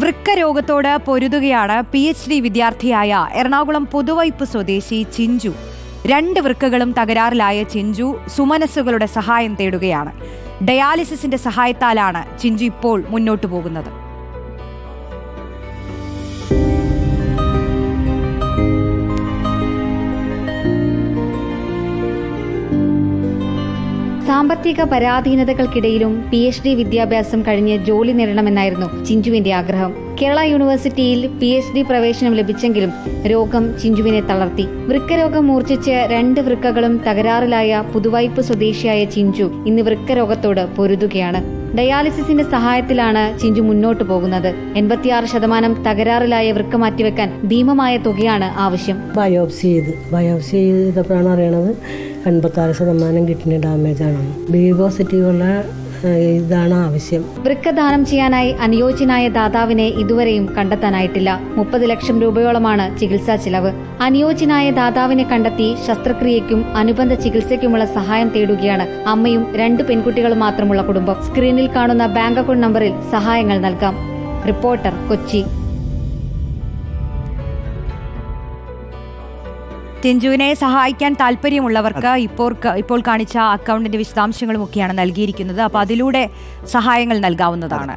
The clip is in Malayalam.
വൃക്ക രോഗത്തോട് പൊരുതുകയാണ് പി എച്ച് ഡി വിദ്യാർത്ഥിയായ എറണാകുളം പുതുവൈപ്പ് സ്വദേശി ചിഞ്ചു. രണ്ട് വൃക്കകളും തകരാറിലായ ചിഞ്ചു സുമനസ്സുകളുടെ സഹായം തേടുകയാണ്. ഡയാലിസിസിന്റെ സഹായത്താലാണ് ചിഞ്ചു ഇപ്പോൾ മുന്നോട്ടു പോകുന്നത്. സാമ്പത്തിക പരാധീനതകൾക്കിടയിലും പി എച്ച് ഡി വിദ്യാഭ്യാസം കഴിഞ്ഞ് ജോലി നേടണമെന്നായിരുന്നു ചിഞ്ചുവിന്റെ ആഗ്രഹം. കേരള യൂണിവേഴ്സിറ്റിയിൽ പി എച്ച് ഡി പ്രവേശനം ലഭിച്ചെങ്കിലും രോഗം ചിഞ്ചുവിനെ തളർത്തി. വൃക്കരോഗം മൂർച്ഛിച്ച് രണ്ട് വൃക്കകളും തകരാറിലായ പുതുവായ്പ് സ്വദേശിയായ ചിഞ്ചു ഇന്ന് വൃക്കരോഗത്തോട് പൊരുതുകയാണ്. ഡയാലിസിസിന്റെ സഹായത്തിലാണ് ചിഞ്ചു മുന്നോട്ടു പോകുന്നത്. എൺപത്തിയാറ് ശതമാനം തകരാറിലായ വൃക്ക മാറ്റിവെക്കാൻ ഭീമമായ തുകയാണ് ആവശ്യം. ബയോപ്സി ചെയ്ത് ബയോപ്സി ചെയ്തപ്പോഴാണ് അറിയണത്. എൺപത്താറ് ശതമാനം കിഡ്നി ആണ്. ബി പോസിറ്റീവുള്ള ഇതാണ് ആവശ്യം. വൃക്കദാനം ചെയ്യാനായി അനുയോജ്യനായ ദാതാവിനെ ഇതുവരെയും കണ്ടെത്താനായിട്ടില്ല. മുപ്പത് ലക്ഷം രൂപയോളമാണ് ചികിത്സാ ചിലവ്. അനുയോജ്യനായ ദാതാവിനെ കണ്ടെത്തി ശസ്ത്രക്രിയയ്ക്കും അനുബന്ധ ചികിത്സയ്ക്കുമുള്ള സഹായം തേടുകയാണ് അമ്മയും രണ്ട് പെൺകുട്ടികളും മാത്രമുള്ള കുടുംബം. സ്ക്രീനിൽ കാണുന്ന ബാങ്ക് അക്കൗണ്ട് നമ്പറിൽ സഹായങ്ങൾ നൽകാം. റിപ്പോർട്ടർ കൊച്ചി. ചിഞ്ചുവിനെ സഹായിക്കാൻ താല്പര്യമുള്ളവർക്ക് ഇപ്പോൾ ഇപ്പോൾ കാണിച്ച അക്കൗണ്ടിന്റെ വിശദാംശങ്ങളും ഒക്കെയാണ് നൽകിയിരിക്കുന്നത്. അപ്പോൾ അതിലൂടെ സഹായങ്ങൾ നൽകാവുന്നതാണ്.